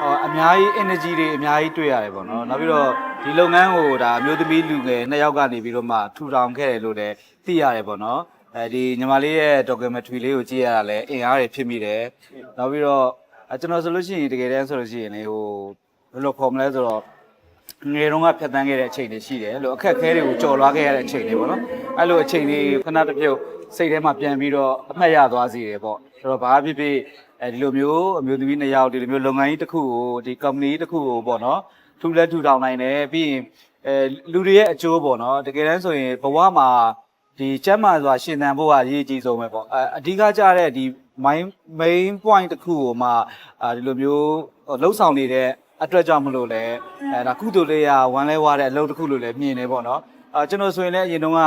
ဟောအများကြီး energy တွေအများကြီးတွေ့ရတယ်ပေါ့နော်နောက်ပြီးတော့ဒီလုပ်ငန်းကိုဒါအမျိုးသမီးလူငယ်နှစ်ယောက်ကနေပြီးတော့မှထူထောင်ခဲ့တယ်လို့လည်းသိရတယ်ပေါ့နော်အဲဒီညီမလေးရဲ့ documentary လေးကိုကြည့်ရတာလည်းအင်အားတွေဖြစ်မိတယ်နောက်ပြီးတော့အဲကျွန်တော်ဆိုလို့ရှိရင်တကယ်တမ်းဆိုလို့ရှိရင်လေဟိုဘယ်လိုခေါ်မလဲဆိုတော့ ငယ်တုန်းကဖြတ်တန်းခဲ့တဲ့အချိန်တွေရှိတယ်အဲ့လိုအခက်အခဲတွေကိုကြော်လွှားခဲ့ရတဲ့အချိန်တွေပေါ့နော်အဲ့လိုအချိန်တွေခဏတစ်ပြုတ်စိတ်ထဲမှာပြန်ပြီးတော့အမှတ်ရသွားစေတယ်ပေါ့ဆိုတော့ဘာဖြစ်ဖြစ်အဲဒီလိုမျိုးအမျိုးသမီးနှစ်ယောက်ဒီလိုမျိုးလုပ်ငန်းကြီးတစ်ခုကိုဒီ company တစ်ခုကိုပေါ့နော်ထူလက်ထူထောင်နိုင်တယ်ပြီးရင်အဲလူတွေရဲ့အကျိုးပေါ့နော်တကယ်တမ်းဆိုရင်ဘဝမှာဒီကျမ်းမာစွာရှင်သန်ဖို့ကအရေးအကြီးဆုံးပဲပေါ့အဲအဓိကကြတဲ့ဒီ main main point တစ်ခုကိုမှအဲဒီလိုမျိုးလှုပ်ဆောင်နေတဲ့ အတွက်ကြောင့်မလို့လဲအဲဒါကုသိုလ်လေးရဝမ်းလဲဝါတဲ့အလုပ်တစ်ခုလို့လည်းမြင်နေပေါ့နော်အာကျွန်တော်ဆိုရင်လည်းအရင်တုန်းက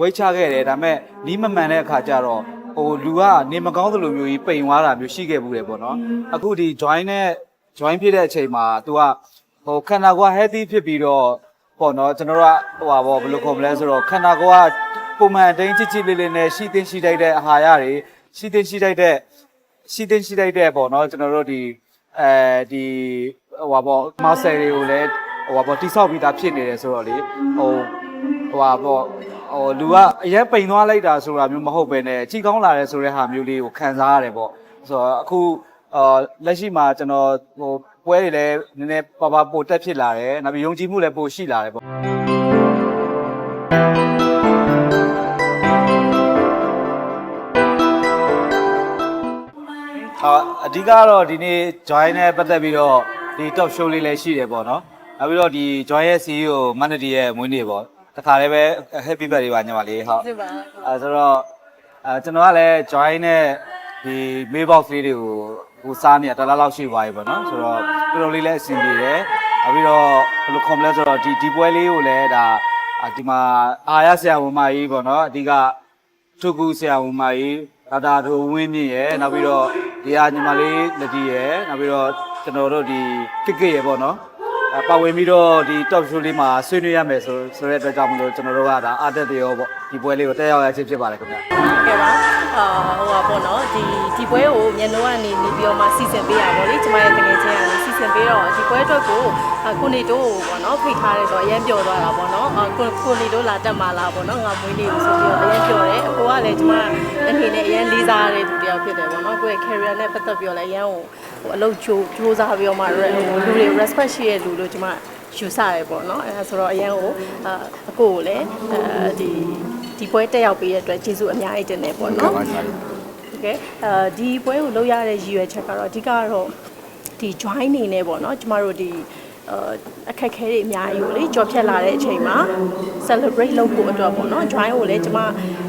ဝိတ်ချခဲ့တယ်ဒါပေမဲ့နီးမမှန်တဲ့အခါကျတော့ဟိုလူကနေမကောင်းသလိုမျိုးကြီးပိန်သွားတာမျိုးရှိခဲ့ဘူးတယ်ပေါ့နော်အခုဒီ join နဲ့ join ဖြစ်တဲ့အချိန်မှာ तू ကဟိုခန္ဓာကိုယ် healthy ဖြစ်ပြီးတော့ပေါ့နော်ကျွန်တော်တို့ကဟိုပါပေါ့ဘယ်လိုခေါ်မလဲဆိုတော့ခန္ဓာကိုယ်ကပုံမှန်အတိုင်းချစ်ချစ်လေးလေးနဲ့ရှိသိရှိတိုက်တဲ့အာဟာရတွေရှိသိရှိတိုက်တဲ့ရှိသိရှိတိုက်တဲ့ပေါ့နော်ကျွန်တော်တို့ဒီ အဲဒီဟိုပါပေါ့မဆယ်တွေကိုလည်းဟိုပါပေါ့တိဆောက်ပြီးသားဖြစ်နေတယ်ဆိုတော့လေဟိုဟိုပါပေါ့ဟိုလူကအရင်ပိန်သွားလိုက်တာဆိုတာမျိုးမဟုတ်ပဲနဲ့ချိကောင်းလာတယ်ဆိုတဲ့ဟာမျိုးလေးကိုခံစားရတယ်ပေါ့ဆိုတော့အခုအာလက်ရှိမှာကျွန်တော်ဟိုပွဲတွေလည်းနည်းနည်းပါပါပိုတက်ဖြစ်လာတယ်နောက်ပြီးယုံကြည်မှုလည်းပိုရှိလာတယ်ပေါ့ ဓိကတော့ဒီနေ့ join နဲ့ပတ်သက်ပြီးတော့ဒီ top show လေးလည်းရှိတယ်ပေါ့နော်။နောက်ပြီးတော့ဒီ join ရဲ့ CEO မန်နတီရဲ့မွေးနေ့ပေါ့။တခါလည်းပဲ happy birthday ပါညီမလေးဟုတ်ဟုတ်ပါ။အဲဆိုတော့အဲကျွန်တော်ကလည်း join နဲ့ဒီ mailbox လေးတွေကိုဟိုစားနေတာတစ်လားလောက်ရှိသွားပြီပေါ့နော်။ဆိုတော့တော်တော်လေးလည်းအဆင်ပြေတယ်။နောက်ပြီးတော့ဘယ်လို complex ဆိုတော့ဒီဒီပွဲလေးကိုလည်းဒါအာဒီမှာအာရဆရာဝန်မကြီးပေါ့နော်။အဓိကထုကူဆရာဝန်မကြီးဒေါက်တာဒိုဝင်းမြင့်ရယ်နောက်ပြီးတော့ ဒီဟာညီမလေးလက်တီရယ်နောက်ပြီးတော့ကျွန်တော်တို့ဒီကစ်ကစ်ရယ်ပေါ့နော်အပါဝင်ပြီးတော့ဒီ top show လေးမှာဆွေးနွေးရမယ်ဆိုဆိုတဲ့အတွက်ကြောင့်မလို့ကျွန်တော်တို့ကဒါအားတက်တယ်ရောပေါ့ဒီပွဲလေးကိုတက်ရောက်ရချင်းဖြစ်ပါတယ်ခင်ဗျာကဲပါအာဟိုပါပေါ့နော်ဒီဒီပွဲကိုမြန်နှုံးကနေနေပြီးတော့မှစီစဉ်ပေးရပါလေကျမရဲ့တကယ်ချင်းကနေစီစဉ် ပေးတော့ဒီပွဲအတွက်ကိုကိုနေတို့ပေါ့နော်ဖိတ်ထားတယ်ဆိုတော့အရင်ပျော်သွားတာပေါ့နော်ကိုကိုနေတို့လာတက်มาလားပေါ့နော်ငါမွေးနေ့ကိုဆိုပြီးတော့အရင်ပျော်တယ်အကိုကလည်းကျမအနေနဲ့အရင်လေးစားရတဲ့သူတယောက်ဖြစ်တယ်ပေါ့နော်ကိုယ့်ရဲ့ career နဲ့ပတ်သက်ပြီးတော့လည်းအရင်ဟိုဟိုအလုပ်ကြိုးကြိုးစားပြီးတော့မှဟိုလူတွေ respect ရှိတဲ့လူလို့ကျမယူဆရပေါ့နော်အဲဒါဆိုတော့အရင်ကိုအာအကိုကိုလည်းအဲဒီဒီပွဲတက်ရောက်ပေးတဲ့အတွက်ကျေးဇူးအများကြီးတင်တယ်ပေါ့နော်ဟုတ်ကဲ့အဲဒီပွဲကိုလုပ်ရတဲ့ရည်ရွယ်ချက်ကတော့အဓိကတော့ ဒီ join နေနဲ့ပေါ့နော်ကျမတို့ဒီအအခက်အခဲတွေအများကြီးကိုလေကြော်ဖြတ်လာတဲ့အချိန်မှာ celebrate လုပ်ဖို့အတွက်ပေါ့နော် join ကိုလည်းကျမ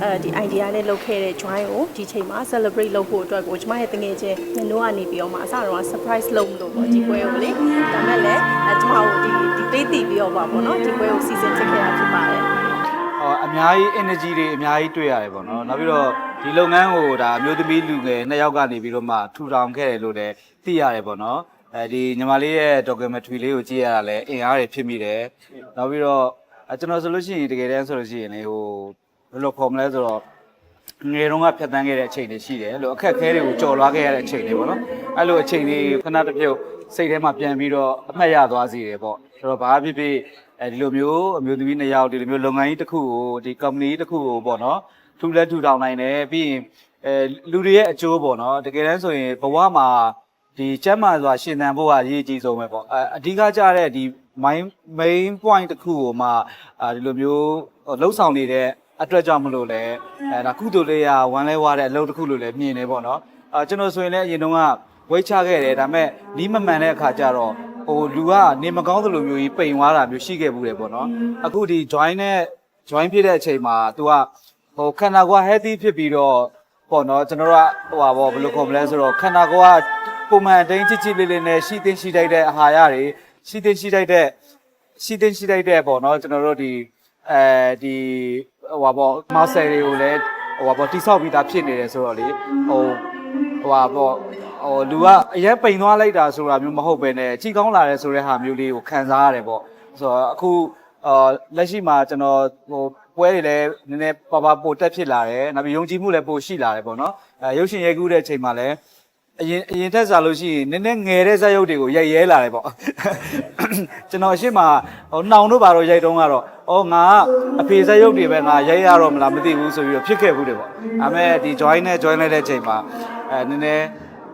အဲဒီ idea နဲ့လုပ်ခဲ့တဲ့ join ကိုဒီချိန်မှာ celebrate လုပ်ဖို့အတွက်ကိုကျမရဲ့တငယ်ချင်းညနိုးကနေပြီးတော့မှအစတော့ surprise လုပ်မလို့ပေါ့ဒီပွဲကိုလေဒါမဲ့လည်းအဲကျမတို့ဒီဒီပေးတည်ပြီးတော့ပါပေါ့နော်ဒီပွဲကိုစီစဉ်ဖြစ်ခဲ့တာဖြစ်ပါတယ်ဟောအများကြီး energy တွေအများကြီးတွေ့ရတယ်ပေါ့နော်နောက်ပြီးတော့ ဒီလုပ်ငန်းကိုဒါအမျိုးသမီးလူငယ်နှစ်ယောက်ကနေပြီးတော့မှထူထောင်ခဲ့တယ်လို့လည်းသိရတယ်ပေါ့နော်အဲဒီညီမလေးရဲ့ documentary လေးကိုကြည့်ရတာလည်းအင်အားတွေဖြစ်မိတယ်နောက်ပြီးတော့အဲကျွန်တော်ဆိုလို့ရှိရင်တကယ်တမ်းဆိုလို့ရှိရင်လေဟိုဘယ်လိုခေါ်မလဲဆိုတော့ငယ်တုန်းကဖြတ်တန်းခဲ့တဲ့အချိန်တွေရှိတယ်အဲ့လိုအခက်အခဲတွေကိုကြော်လွှားခဲ့ရတဲ့အချိန်တွေပေါ့နော်အဲ့လိုအချိန်တွေခဏတစ်ပြုတ်စိတ်ထဲမှာပြန်ပြီးတော့အမှတ်ရသွားစေတယ်ပေါ့ဆိုတော့ဘာဖြစ်ဖြစ်အဲဒီလိုမျိုးအမျိုးသမီးနှစ်ယောက်ဒီလိုမျိုးလုပ်ငန်းကြီးတစ်ခုကိုဒီ company တစ်ခုကိုပေါ့နော် ထူလက်ထူထောင်နိုင်တယ်ပြီးရင်အဲလူတွေရဲ့အကျိုးပေါ့နော်တကယ်တမ်းဆိုရင်ဘဝမှာဒီကျမ်းမာစွာရှင်သန်ဖို့ကအရေးအကြီးဆုံးပဲပေါ့အဲအဓိကကြတဲ့ဒီ main main point တစ်ခုကိုမှအဲဒီလိုမျိုးလှုပ်ဆောင်နေတဲ့အတွက်ကြောင့်မလို့လဲအဲဒါကုသိုလ်လေးရဝမ်းလဲဝါတဲ့အလုပ်တစ်ခုလို့လည်းမြင်နေပေါ့နော်အာကျွန်တော်ဆိုရင်လည်းအရင်တုန်းကဝိတ်ချခဲ့တယ်ဒါပေမဲ့နီးမမှန်တဲ့အခါကျတော့ဟိုလူကနေမကောင်းသလိုမျိုးကြီးပိန်သွားတာမျိုးရှိခဲ့ဘူးတယ်ပေါ့နော်အခုဒီ join နဲ့ join ဖြစ်တဲ့အချိန်မှာ तू က ဟိုခန္ဓာကိုယ် healthy ဖြစ်ပြီးတော့ပေါ့နော်ကျွန်တော်တို့ကဟိုပါပေါ့ဘယ်လိုခေါ်မလဲဆိုတော့ခန္ဓာကိုယ်ကပုံမှန်အတိုင်းချစ်ချစ်လေးလေးနဲ့ရှိသိရှိတိုက်တဲ့အာဟာရတွေရှိသိရှိတိုက်တဲ့ရှိသိရှိတိုက်တဲ့ပေါ့နော်ကျွန်တော်တို့ဒီအဲဒီဟိုပါပေါ့မဆယ်တွေကိုလည်းဟိုပါပေါ့တိဆောက်ပြီးသားဖြစ်နေတယ်ဆိုတော့လေဟိုဟိုပါပေါ့ဟိုလူကအရင်ပိန်သွားလိုက်တာဆိုတာမျိုးမဟုတ်ပဲနဲ့ချိကောင်းလာတယ်ဆိုတဲ့ဟာမျိုးလေးကိုခံစားရတယ်ပေါ့ဆိုတော့အခုအာလက်ရှိမှာကျွန်တော်ဟို ပွဲတွေလည်းနည်းနည်းပါပါပိုတက်ဖြစ်လာတယ်နောက်ပြီးယုံကြည်မှုလည်းပိုရှိလာတယ်ပေါ့နော်အဲရုပ်ရှင်ရိုက်ကူးတဲ့အချိန်မှာလည်းအရင်အရင်ထက်စားလို့ရှိရင်နည်းနည်းငယ်တဲ့ဇာတ်ရုပ်တွေကိုရိုက်ရဲလာတယ်ပေါ့ကျွန်တော်အရှိမဟိုနှောင်တို့ဘာတော့ရိုက်တုံးကတော့အော်ငါကအဖေဇာတ်ရုပ်တွေပဲငါရိုက်ရတော့မလားမသိဘူးဆိုပြီးတော့ဖြစ်ခဲ့ဘူးတယ်ပေါ့ဒါပေမဲ့ဒီ join နဲ့ join လိုက်တဲ့အချိန်မှာအဲနည်းနည်း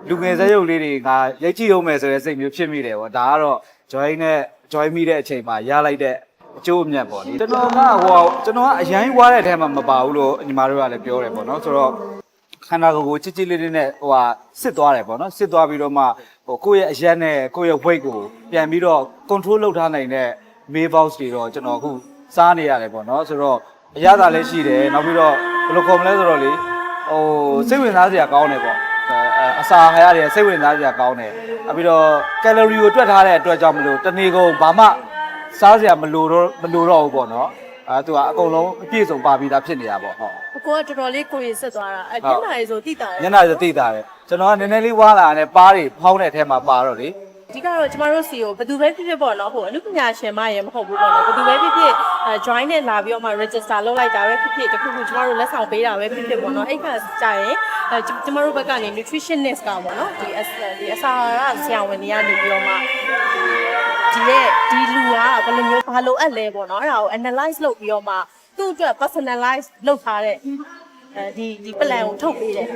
လူငယ်ဇာတ်ရုပ်လေးတွေငါရိုက်ကြည့်အောင်မယ်ဆိုတဲ့စိတ်မျိုးဖြစ်မိတယ်ပေါ့ဒါကတော့ join နဲ့ join မိတဲ့အချိန်မှာရလိုက်တဲ့ အကျိုးအမြတ်ပေါ့လေကျွန်တော်ကဟိုကျွန်တော်ကအရင်ဝါတဲ့အထက်မှာမပါဘူးလို့ညီမတို့ကလည်းပြောတယ်ပေါ့နော်ဆိုတော့ခန္ဓာကိုယ်ကိုချစ်ချစ်လေးလေးနဲ့ဟိုဟာစစ်သွားတယ်ပေါ့နော်စစ်သွားပြီးတော့မှဟိုကိုယ့်ရဲ့အရက်နဲ့ကိုယ့်ရဲ့ weight ကိုပြန်ပြီးတော့ control လုပ်ထားနိုင်တဲ့ meal box တွေတော့ကျွန်တော်အခုစားနေရတယ်ပေါ့နော်ဆိုတော့အရသာလည်းရှိတယ်နောက်ပြီးတော့ဘယ်လိုခေါ်မလဲဆိုတော့လေဟိုစိတ်ဝင်စားစရာကောင်းတယ်ပေါ့အဲအစာခရရတယ်စိတ်ဝင်စားစရာကောင်းတယ်နောက်ပြီးတော့ calorie ကိုတွက်ထားတဲ့အတွက်ကြောင့်မလို့တနေ့ကုန်ဘာမှ စားစရာမလိုတော့မလိုတော့ဘူးပေါ့နော်အဲသူကအကုန်လုံးအပြည့်စုံပါပြီးသားဖြစ်နေတာပေါ့ဟုတ်အကိုကတော်တော်လေးကိုရင်ဆက်သွားတာအဲဟုတ်မျက်နှာရေးဆိုတိတာတယ်ညနာ就သိတာတယ်ကျွန်တော်ကနည်းနည်းလေးဝါလာတယ်ပါးတွေဖောင်းတဲ့အထဲမှာပါတော့လေဒီကတော့ကျမတို့စီကိုဘယ်သူပဲဖြစ်ဖြစ်ပေါ့နော်ဟိုအမှုပညာရှင်မရေမဟုတ်ဘူးပေါ့နော်ဘယ်သူပဲဖြစ်ဖြစ်အဲ join နဲ့လာပြီးတော့မှ register လုပ်လိုက်တာပဲဖြစ်ဖြစ်တခုခုကျမတို့လက်ဆောင်ပေးတာပဲဖြစ်ဖြစ်ပေါ့နော်အဲ့ခါကြာရင်အဲကျကျမတို့ဘက်ကနေ nutritionist ကပေါ့နော်ဒီအစဒီအစာအာဟာရဆရာဝန်တွေကနေပြီးတော့မှ ဒီရဲ့ဒီလူကဘယ်လိုမျိုးဘာလိုအပ်လဲပေါ့နော်အဲ့ဒါကို analyze လုပ်ပြီးတော့မှသူ့အတွက် personalize လုပ်ထားတဲ့အဲဒီဒီ plan ကိုထုတ်ပေးတယ်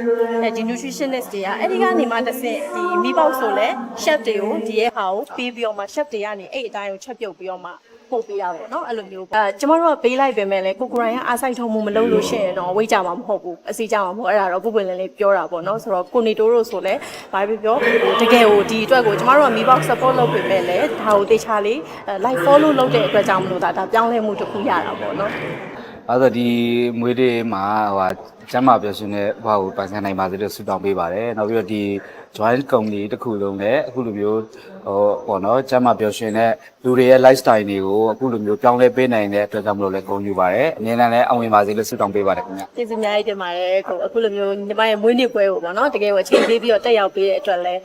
အဲဒီ nutritionist တွေကအဲ့ဒီကနေမှတစ်ဆင့်ဒီမိပေါက်ဆိုလဲ chef တွေကိုဒီရဲ့ဟာကိုပေးပြီးတော့မှ chef တွေကနေအဲ့အတိုင်းကိုချက်ပြုတ်ပြီးတော့မှ ပို့ပေးတာပေါ့နော်အဲ့လိုမျိုးအဲကျမတို့ကပေးလိုက်ပေမဲ့လည်းကိုကိုရိုင်းကအားဆိုင်ထုံမှုမလုပ်လို့ရှိရင်တော့ဝိတ်ကြမှာမဟုတ်ဘူးအစီကြမှာမဟုတ်အဲ့ဒါတော့ပုပ်ပွင့်လင်းလေးပြောတာပေါ့နော်ဆိုတော့ကိုနေတိုးတို့ဆိုလဲဘာပဲပြောဟိုတကယ်ကိုဒီအတွက်ကိုကျမတို့ကမိပေါက် support လုပ်ပေမဲ့လည်းဒါကိုတေချာလေး like follow လုပ်တဲ့အတွက်ကြောင့်မလို့ဒါဒါပြောင်းလဲမှုတစ်ခုရတာပေါ့နော် အဲဆိုဒီမွေးတွေမှာဟိုဟာကျမ်းမာပြောရှင်တဲ့ဘာကိုပိုင်ဆိုင်နိုင်ပါစေလို့ဆုတောင်းပေးပါတယ်နောက်ပြီးတော့ဒီ joint company တစ်ခုလုံးလည်းအခုလိုမျိုးဟိုပေါ့နော်ကျမ်းမာပြောရှင်တဲ့လူတွေရဲ့ lifestyle တွေကိုအခုလိုမျိုးပြောင်းလဲပေးနိုင်တဲ့အတွက်ကြောင့်မလို့လည်းဂုဏ်ယူပါတယ်အများနဲ့လည်းအောင်မြင်ပါစေလို့ဆုတောင်းပေးပါတယ်ခင်ဗျကျေးဇူးအများကြီးတင်ပါတယ်ကိုအခုလိုမျိုးညီမရဲ့မွေးနေ့ပွဲကိုပေါ့နော်တကယ်ကိုအချိန်ပေးပြီးတော့တက်ရောက်ပေးတဲ့အတွက်လည်း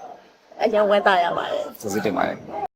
အရင်ဝမ်းသာရပါတယ်ကျေးဇူးတင်ပါတယ်